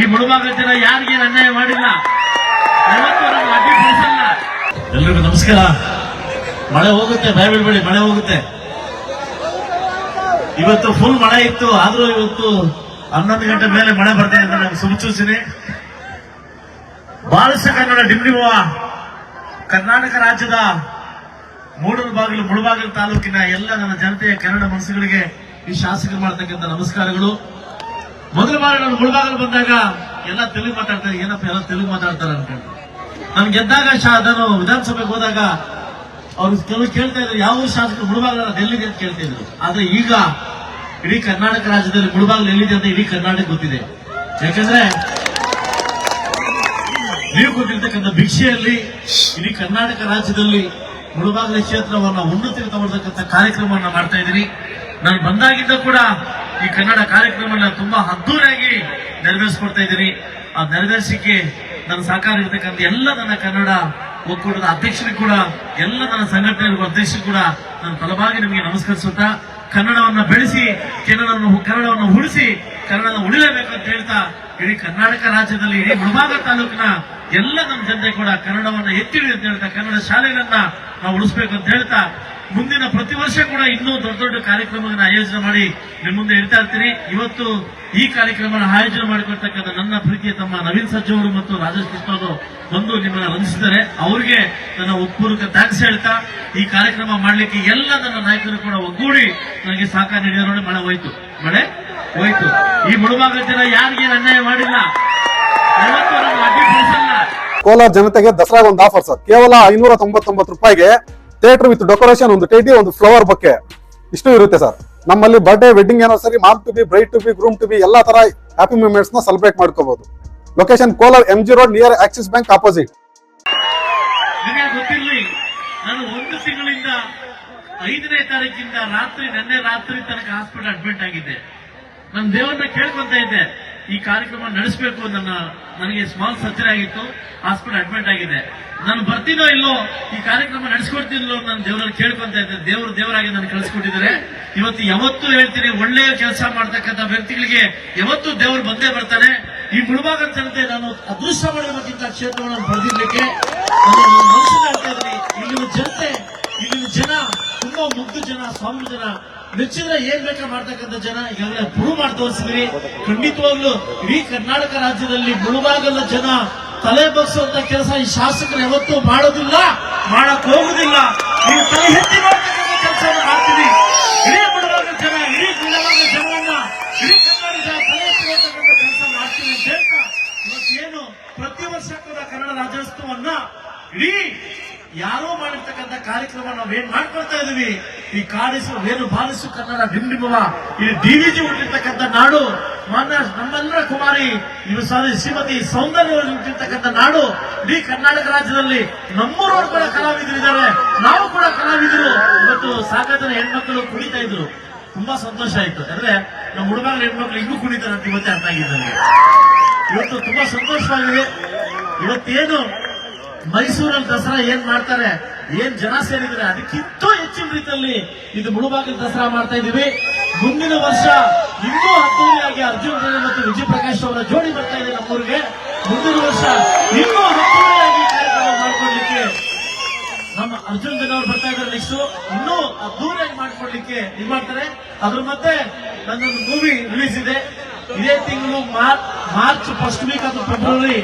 ಈ ಮುಳುಬಾಗಲ ಜನ ಯಾರಿಗೇನು ಅನ್ಯಾಯ ಮಾಡಿಲ್ಲ? ಎಲ್ರಿಗೂ ನಮಸ್ಕಾರ. ಮಳೆ ಹೋಗುತ್ತೆ ಬಯಬೇಡಿ ಬೀಳ್ಬೇಡಿ ಮಳೆ ಹೋಗುತ್ತೆ. ಇವತ್ತು ಫುಲ್ ಮಳೆ ಇತ್ತು, ಆದ್ರೂ ಇವತ್ತು ಹನ್ನೊಂದು ಗಂಟೆ ಮೇಲೆ ಮಳೆ ಬರ್ತಾ ಇದೆ ನಾನು ಸುಮಸೂಚನೆ ಬಾಲಸ ಕನ್ನಡ ಡಿಂಡಿಮುವ ಕರ್ನಾಟಕ ರಾಜ್ಯದ ಮೂಡೂರು ಬಾಗಿಲು, ಮುಳುಬಾಗಿಲು ತಾಲೂಕಿನ ಎಲ್ಲ ನನ್ನ ಜನತೆಯ ಕನ್ನಡ ಮನಸ್ಸುಗಳಿಗೆ ಈ ಶಾಸಕರು ಮಾಡತಕ್ಕಂಥ ನಮಸ್ಕಾರಗಳು. ಮೊದಲ ಬಾರಿ ನಾನು ಮುಳುಬಾಗಿಲು ಬಂದಾಗ ಎಲ್ಲ ತೆಲುಗು ಮಾತಾಡ್ತಾರೆ, ಏನಪ್ಪ ಎಲ್ಲ ತೆಲುಗು ಮಾತಾಡ್ತಾರೆ ಅನ್ಕೊಂಡು. ನಾನು ಗೆದ್ದಾಗ ಶಾ ನಾನು ವಿಧಾನಸಭೆಗೆ ಹೋದಾಗ ಅವ್ರು ಕೆಲವು ಕೇಳ್ತಾ ಇದ್ರು, ಯಾವ ಶಾಸಕರು ಮುಳುಬಾಗಿಲ ಎಲ್ಲಿದೆ ಅಂತ ಕೇಳ್ತಾ ಇದ್ರು. ಆದ್ರೆ ಈಗ ಇಡೀ ಕರ್ನಾಟಕ ರಾಜ್ಯದಲ್ಲಿ ಮುಳುಬಾಗಿಲು ಎಲ್ಲಿದೆ ಅಂತ ಇಡೀ ಕರ್ನಾಟಕ ಗೊತ್ತಿದೆ. ಯಾಕಂದ್ರೆ ನೀವು ಕೊಟ್ಟಿರ್ತಕ್ಕಂಥ ಭಿಕ್ಷೆಯಲ್ಲಿ ಇಡೀ ಕರ್ನಾಟಕ ರಾಜ್ಯದಲ್ಲಿ ಮುಳುಬಾಗಿಲ ಕ್ಷೇತ್ರವನ್ನ ಉನ್ನತಿಗೆ ತಗೊಳ್ತಕ್ಕಂಥ ಕಾರ್ಯಕ್ರಮವನ್ನ ಮಾಡ್ತಾ ಇದ್ದೀನಿ. ನಾನು ಬಂದಾಗಿದ್ದ ಕೂಡ ಈ ಕನ್ನಡ ಕಾರ್ಯಕ್ರಮನ ತುಂಬಾ ಅದ್ದೂರಿಯಾಗಿ ನೆರವೇರಿಸ್ಕೊಡ್ತಾ ಇದ್ದೀನಿ. ಆ ನೆರವೇರಿಸಿಕೆ ನನ್ನ ಸಹಕಾರ ಇರತಕ್ಕಂಥ ಎಲ್ಲ ನನ್ನ ಕನ್ನಡ ಒಕ್ಕೂಟದ ಅಧ್ಯಕ್ಷರಿಗೆ ಕೂಡ, ಎಲ್ಲ ನನ್ನ ಸಂಘಟನೆಗಳ ಅಧ್ಯಕ್ಷರು ಕೂಡ ನನ್ನ ಫಲವಾಗಿ ನಿಮಗೆ ನಮಸ್ಕರಿಸುತ್ತಾ, ಕನ್ನಡವನ್ನ ಬೆಳೆಸಿ ಕನ್ನಡವನ್ನು ಕನ್ನಡವನ್ನು ಉಳಿಸಿ, ಕನ್ನಡನ ಉಳಿಲೇಬೇಕು ಅಂತ ಹೇಳ್ತಾ, ಇಡೀ ಕರ್ನಾಟಕ ರಾಜ್ಯದಲ್ಲಿ, ಇಡೀ ಮುಳಬಾಗ ತಾಲೂಕಿನ ಎಲ್ಲ ನಮ್ಮ ಜನತೆ ಕೂಡ ಕನ್ನಡವನ್ನ ಎತ್ತಿಡಿ ಅಂತ ಹೇಳ್ತಾ, ಕನ್ನಡ ಶಾಲೆಗಳನ್ನ ನಾವು ಉಳಿಸ್ಬೇಕು ಅಂತ ಹೇಳ್ತಾ ಮುಂದಿನ ಪ್ರತಿ ವರ್ಷ ಕೂಡ ಇನ್ನೂ ದೊಡ್ಡ ದೊಡ್ಡ ಕಾರ್ಯಕ್ರಮಗಳನ್ನ ಆಯೋಜನೆ ಮಾಡಿ ನಿಮ್ಮ ಮುಂದೆ ಹೇಳ್ತಾ ಇರ್ತೀನಿ ಇವತ್ತು ಈ ಕಾರ್ಯಕ್ರಮನ ಆಯೋಜನೆ ಮಾಡಿಕೊಡ್ತಕ್ಕಂಥ ನನ್ನ ಪ್ರೀತಿಯ ತಮ್ಮ ನವೀನ್ ಸಜ್ಜು ಅವರು ಮತ್ತು ರಾಜೇಶ್ ಕೃಷ್ಣ ಅವರು ಬಂದು ನಿಮ್ಮನ್ನ ರಂಜಿಸಿದ್ದಾರೆ ಅವರಿಗೆ ನನ್ನ ಉತ್ಪೂರ್ವಕ ಥ್ಯಾಂಕ್ಸ್ ಹೇಳ್ತಾ, ಈ ಕಾರ್ಯಕ್ರಮ ಮಾಡಲಿಕ್ಕೆ ಎಲ್ಲ ನನ್ನ ನಾಯಕರು ಕೂಡ ಒಗ್ಗೂಡಿ ನನಗೆ ಸಹಕಾರ ನೀಡಿದ ನೋಡಿ, ಮಳೆ ಹೋಯ್ತು. ಮಳೆ ಹೋಯ್ತು. ಈ ಮುಳುಭಾಗದ ಜನ ಯಾರಿಗೇನು ಅನ್ಯಾಯ ಮಾಡಿಲ್ಲ? ಕೋಲಾರ ಜನತೆಗೆ ದಸರಾ ಒಂದು ಆಫರ್ ಸರ್. ಕೇವಲ ಐನೂರ ತೊಂಬತ್ತೊಂಬತ್ತು ರೂಪಾಯಿಗೆ ಥಿಯೇಟರ್ ವಿತ್ ಡೆಕೋರೇಷನ್ ಒಂದು ಟೈಟಿ ಒಂದು ಫ್ಲವರ್ ಬೊಕ್ಕೆ ಇಷ್ಟು ಇರುತ್ತೆ ಸರ್ ನಮ್ಮಲ್ಲಿ ಬರ್ಡೇ ವೆಡ್ಡಿಂಗ್ ಏನೋ ಸರಿ mom to be bride to be groom to be ಎಲ್ಲ ತರ ಹ್ಯಾಪಿ ಮೂಮೆಂಟ್ಸ್ನ ಸೆಲೆಬ್ರೇಟ್ ಮಾಡ್ಕೋಬಹುದು location Kolar M G road near Axis Bank opposite ನಾನು ಒಂದು ತಿಂಗಳಿಂದ ಐದನೇ ತಾರೀಕಿಂದ ರಾತ್ರಿ, ನಿನ್ನೆ ರಾತ್ರಿ ತನಕ ಹಾಸ್ಪಿಟಲ್ ಅಡ್ಮಿಟ್ ಆಗಿದ್ದೆ. ನನ್ನ ದೇವರನ್ನ ಕೇಳ್ಕೊಂತ ಇದ್ದೆ. ಈ ಕಾರ್ಯಕ್ರಮ ನಡೆಸಬೇಕು ನನ್ನ, ನನಗೆ ಸ್ಮಾಲ್ ಸರ್ಜರಿ ಆಗಿತ್ತು. ಹಾಸ್ಪಿಟಲ್ ಅಡ್ಮಿಟ್ ಆಗಿದೆ. ನಾನು ಬರ್ತೀನೋ ಇಲ್ಲೋ, ಈ ಕಾರ್ಯಕ್ರಮ ನಡೆಸ್ಕೊಡ್ತಿಲ್ಲೋ ನಾನು ದೇವರಲ್ಲಿ ಕೇಳ್ಕೊಂತ ಇದ್ದೆ. ದೇವರು ದೇವರಾಗಿ ನಾನು ಕಳಿಸ್ಕೊಟ್ಟಿದ್ದಾರೆ. ಇವತ್ತು ಯಾವತ್ತೂ ಹೇಳ್ತೀನಿ ಒಳ್ಳೆಯ ಕೆಲಸ ಮಾಡ್ತಕ್ಕಂಥ ವ್ಯಕ್ತಿಗಳಿಗೆ ಯಾವತ್ತೂ ದೇವರು ಬಂದೇ ಬರ್ತಾನೆ. ಈ ಮುಳುಬಾಗದ ಜನತೆ ನಾನು ಅದೃಷ್ಟ ಮಾಡಬೇಕಿಂತ ಕ್ಷೇತ್ರವನ್ನು ಪಡೆದಿರ್ಲಿಕ್ಕೆ ನಾನು ಜನತೆ ಇಲ್ಲಿನ ಜನ ತುಂಬಾ ಮುಗ್ಧ ಜನ, ಸ್ವಾಮಿ ಜನ. ಮೆಚ್ಚಿದ್ರೆ ಏನ್ ಬೇಕಾ ಮಾಡ್ತಕ್ಕಂಥ ಜನ? ಈಗಾಗಲೇ ಬುಳು ಮಾಡಿ ತೋರಿಸಿದ್ರಿ ಖಂಡಿತವಾಗ್ಲೂ ಇಡೀ ಕರ್ನಾಟಕ ರಾಜ್ಯದಲ್ಲಿ ಮುಳುಬಾಗದ ಜನ. ತಲೆ ಬಗ್ಸುವಂತ ಕೆಲಸ ಈ ಶಾಸಕರು ಯಾವತ್ತೂ ಮಾಡೋದಿಲ್ಲ, ಮಾಡಕ್ ಹೋಗುದಿಲ್ಲ. ನೀವು ತಲೆ ಎತ್ತಿ ಮಾಡ್ತಕ್ಕಂಥ ಕೆಲಸ ಮಾಡ್ತೀವಿ ಇಡೀ ಮುಳುಬಾಗದ ಜನ, ಇಡೀ ಮುಳುಬಾಗದ ಜನವನ್ನ ಇಡೀ ಕರ್ನಾಟಕ ತಲೆ ಎತ್ತಿ ಕೆಲಸ ಮಾಡ್ತೀವಿ ಅಂತ ಹೇಳ್ತಾ ಇವತ್ತೇನು ಪ್ರತಿ ವರ್ಷ ಕೂಡ ಕನ್ನಡ ರಾಜ್ಯೋತ್ಸವವನ್ನ ಇಡೀ ಯಾರೋ ಮಾಡಿರ್ತಕ್ಕಂಥ ಕಾರ್ಯಕ್ರಮ ನಾವೇನ್ ಮಾಡ್ಕೊಳ್ತಾ ಇದೀವಿ ಈ ಕಾಡಿಸು, ವೇಣು ಬಾಲಿಸು, ಕನ್ನಡ ಡಿಂಡಿಮುವ ಈ ಡಿವಿಜಿ ಹುಟ್ಟಿರ್ತಕ್ಕಂಥ ನಾಡು ಮಾನ್ಯ ನಮ್ಮೆಲ್ಲರ ಕುಮಾರಿ ಇವು ಸಾರಿ ಶ್ರೀಮತಿ ಸೌಂದರ್ಯ ಹುಟ್ಟಿರ್ತಕ್ಕಂಥ ನಾಡು, ಇಡೀ ಕರ್ನಾಟಕ ರಾಜ್ಯದಲ್ಲಿ ನಮ್ಮೂರವರು ಕೂಡ ಕಲಾವಿದರಿದ್ದಾರೆ, ನಾವು ಕೂಡ ಕಲಾವಿದರು. ಇವತ್ತು ಸಾಕಷ್ಟು ಹೆಣ್ಮಕ್ಳು ಕುಣಿತಾ ಇದ್ರು. ತುಂಬಾ ಸಂತೋಷ ಆಯ್ತು. ಅಂದ್ರೆ ನಮ್ಮ ಹುಡುಗರ, ಹೆಣ್ಮಕ್ಳು ಇನ್ನೂ ಕುಣಿತಾರೆ ಅಂತ ಇವತ್ತೇ ಅರ್ಥ ಆಗಿದೆ ನನಗೆ. ಇವತ್ತು ತುಂಬಾ ಸಂತೋಷವಾಗಿದೆ. ಇವತ್ತೇನು ಮೈಸೂರಲ್ಲಿ ದಸರಾ ಏನ್ ಮಾಡ್ತಾರೆ? ಏನ್ ಜನ ಸೇರಿದ್ರೆ ಅದಕ್ಕಿಂತ ಹೆಚ್ಚಿನ ರೀತಿಯಲ್ಲಿ ಇದು ಮುಳುಬಾಗಿಲು ದಸರಾ ಮಾಡ್ತಾ ಇದೀವಿ ಮುಂದಿನ ವರ್ಷ ಇನ್ನೂ ಅದ್ದೂರಿಯಾಗಿ ಅರ್ಜುನ್ ರೇಣು ಮತ್ತು ವಿಜಯ ಪ್ರಕಾಶ್ ಅವರ ಜೋಡಿ ಬರ್ತಾ ಇದೆ ನಮ್ಮೂರಿಗೆ. ಮುಂದಿನ ವರ್ಷ ಇನ್ನೂ ಅದ್ದೂರಿಯಾಗಿ ಕಾರ್ಯಕ್ರಮ ಮಾಡ್ಕೊಡ್ಲಿಕ್ಕೆ ನಮ್ಮ ಅರ್ಜುನ್ ಜನ ಅವ್ರು ಬರ್ತಾ ಇದ್ದಾರೆ ನೆಕ್ಸ್ಟ್ ಇನ್ನೂ ಅದ್ದೂರಿಯಾಗಿ ಮಾಡ್ಕೊಡ್ಲಿಕ್ಕೆ ಇದ್ ಮಾಡ್ತಾರೆ. ಅದ್ರ ಮತ್ತೆ ನನ್ನೊಂದು ಮೂವಿ ರಿಲೀಸ್ ಇದೆ. ಇದೇ ತಿಂಗಳು ಮಾರ್ಚ್ ಫಸ್ಟ್ ವೀಕ್ ಅಥವಾ ಫೆಬ್ರವರಿ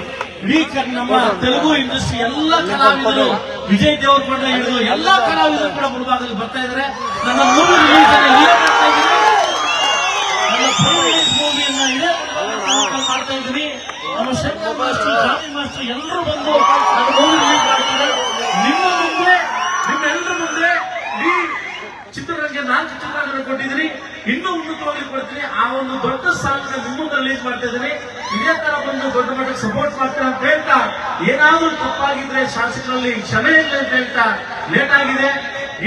ವೀಕ್ ನಮ್ಮ ತೆಲುಗು ಇಂಡಸ್ಟ್ರಿ ಎಲ್ಲ ಕಲಾವಿದರು, ವಿಜಯ್ ದೇವರಕೊಂಡ ಹಿಡಿದು ಎಲ್ಲ ಕಲಾವಿದರು ಕೂಡ ಮುಳುಭಾಗದಲ್ಲಿ ಬರ್ತಾ ಇದ್ದಾರೆ. ನನ್ನ ಮೂರು ರಿಲೀಸ್ ಮೂವಿಯನ್ನ ಇದೇ ಮಾಡ್ತಾ ಇದ್ದೀನಿ. ನಮ್ಮ ಮಾಸ್ಟರ್ ಎಲ್ಲರೂ ಬಂದು ನಿಮ್ಮ ಮುಂದೆ ನಿಮ್ಮೆಲ್ಲರ ಮುಂದೆ ಈ ಚಿತ್ರರಂಗ ನಾಲ್ಕು ಚಿತ್ರಗಳನ್ನು ಕೊಟ್ಟಿದ್ದೀನಿ. ಇನ್ನೂ ಉನ್ನತವಾಗಿ ಕೊಡ್ತೀನಿ. ಆ ಒಂದು ದೊಡ್ಡ ಸಾಂಗ್ ನಿಮ್ಮ ರಿಲೀಸ್ ಮಾಡ್ತಾ ಇದ್ದೀನಿ. ಇದೇ ತರ ಬಂದು ದೊಡ್ಡ ಮಟ್ಟಕ್ಕೆ ಸಪೋರ್ಟ್ ಮಾಡ್ತಾರೆ ಅಂತ ಹೇಳ್ತಾ, ಏನಾದ್ರೂ ತಪ್ಪಾಗಿದ್ರೆ ಶಾಸಕರಲ್ಲಿ ಕ್ಷಮೆ ಇಲ್ಲ ಅಂತ ಹೇಳ್ತಾ ಲೇಟ್ ಆಗಿದೆ,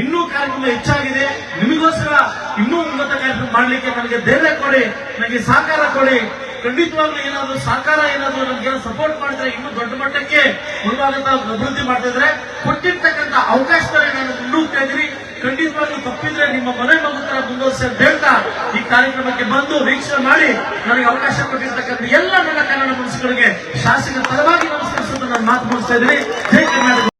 ಇನ್ನೂ ಕಾರ್ಯಕ್ರಮ ಹೆಚ್ಚಾಗಿದೆ. ನಿಮಗೋಸ್ಕರ ಇನ್ನೂ ಉನ್ನತ ಕಾರ್ಯಕ್ರಮ ಮಾಡ್ಲಿಕ್ಕೆ ನನಗೆ ಧೈರ್ಯ ಕೊಡಿ, ನನಗೆ ಸಹಕಾರ ಕೊಡಿ. ಖಂಡಿತವಾಗ್ಲೂ ಏನಾದ್ರು ಸಹಕಾರ, ಏನಾದ್ರು ನನಗೆ ಸಪೋರ್ಟ್ ಮಾಡಿದ್ರೆ ಇನ್ನೂ ದೊಡ್ಡ ಮಟ್ಟಕ್ಕೆ ಮುಂಭಾಗದ ಅಭಿವೃದ್ಧಿ ಮಾಡ್ತಾ ಇದ್ರೆ, ಕೊಟ್ಟಿರ್ತಕ್ಕಂಥ ಅವಕಾಶದಲ್ಲಿ ನಾನು ಮುಂದೂಗ್ತಾ ಇದ್ದೀನಿ. ಖಂಡಿತವಾಗ್ಲೂ ತಪ್ಪಿದ್ರೆ ನಿಮ್ಮ ಮನೆ ಮಗು ತರ ಮುಂದುವರಿಸಿ ಅಂತ ಹೇಳ್ತಾ ಈ ಕಾರ್ಯಕ್ರಮಕ್ಕೆ ಬಂದು ವೀಕ್ಷಣೆ ಮಾಡಿ ನನಗೆ ಅವಕಾಶ ಕೊಟ್ಟಿರ್ತಕ್ಕಂಥ ಎಲ್ಲ ನನ್ನ ಕನ್ನಡ ಮನಸ್ಸುಗಳಿಗೆ ಶಾಸಕರ ಪರವಾಗಿ ನಮಸ್ಕರಿಸುವಂತ ನಾನು ಮಾತು ಮುಗಿಸ್ತಾ ಇದ್ದೀನಿ.